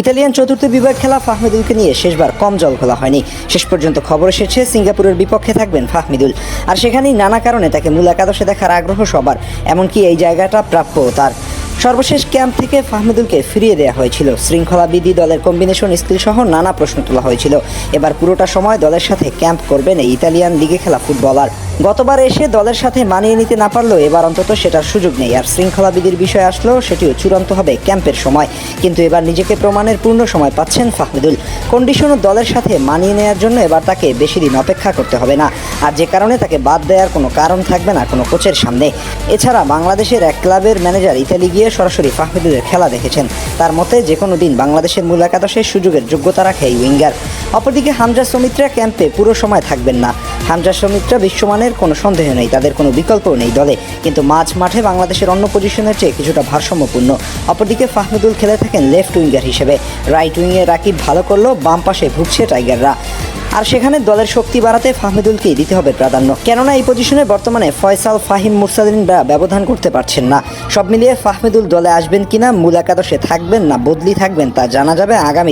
Italian চতুর্থ বিভাগ খেলা ফাহমিদুলকে নিয়ে শেষবার কম জল খোলা হয়নি। শেষ পর্যন্ত খবর এসেছে, সিঙ্গাপুরের বিপক্ষে থাকবেন ফাহমিদুল। আর সেখানেই নানা কারণে তাকে মূল একাদশে দেখার আগ্রহ সবার, এমনকি এই জায়গাটা প্রাপ্য তার। সর্বশেষ ক্যাম্প থেকে ফাহমিদুলকে ফিরিয়ে দেওয়া হয়েছিল। শৃঙ্খলাবিধি দলের কম্বিনেশন স্কিল সহ নানা প্রশ্ন তোলা হয়েছিল। এবার পুরোটা সময় দলের সাথে ক্যাম্প করবেন এই ইতালিয়ান লিগে খেলা ফুটবলার। গতবার এসে দলের সাথে মানিয়ে নিতে না পারলেও এবার অন্তত সেটার সুযোগ নেই। আর শৃঙ্খলাবিধির বিষয় আসলেও সেটিও চূড়ান্ত হবে ক্যাম্পের সময়। কিন্তু এবার নিজেকে প্রমাণের পূর্ণ সময় পাচ্ছেন ফাহমিদুল। কন্ডিশন ও দলের সাথে মানিয়ে নেওয়ার জন্য এবার তাকে বেশি দিন অপেক্ষা করতে হবে না। আর যে কারণে তাকে বাদ দেওয়ার কোনো কারণ থাকবে না কোনো কোচের সামনে। এছাড়া বাংলাদেশের এক ক্লাবের ম্যানেজার ইতালি গিয়ে সরাসরি ফাহমিদুলের খেলা দেখেছেন। তার মতে যে কোনো দিন বাংলাদেশের মূল একাদশের সুযোগের যোগ্যতা রাখে এই উইঙ্গার। অপরদিকে হামজা সমিত্রা ক্যাম্পে পুরো সময় থাকবেন না। হামজা সমিত্রা বিশ্বমানের কোনো সন্দেহ নেই, তাদের কোনো বিকল্পও নেই দলে। কিন্তু মাঝ মাঠে বাংলাদেশের অন্য পজিশনের চেয়ে কিছুটা ভারসাম্যপূর্ণ। অপরদিকে ফাহমিদুল খেলে থাকেন লেফট উইঙ্গার হিসেবে। রাইট উইংয়ে রাকিব ভালো করলেও বাম পাশে ভুগছে টাইগাররা। আর সেখানে দলের শক্তি বাড়াতে ফাহমিদুলকেই দিতে হবে প্রাধান্য। কেননা এই পজিশনে বর্তমানে ফয়সাল, ফাহিম, মুরসালিনরা ব্যবধান করতে পারছেন না। সব মিলিয়ে ফাহমিদুল দলে আসবেন কিনা, মূল একাদশে থাকবেন না, বদলি থাকবেন তা জানা যাবে আগামী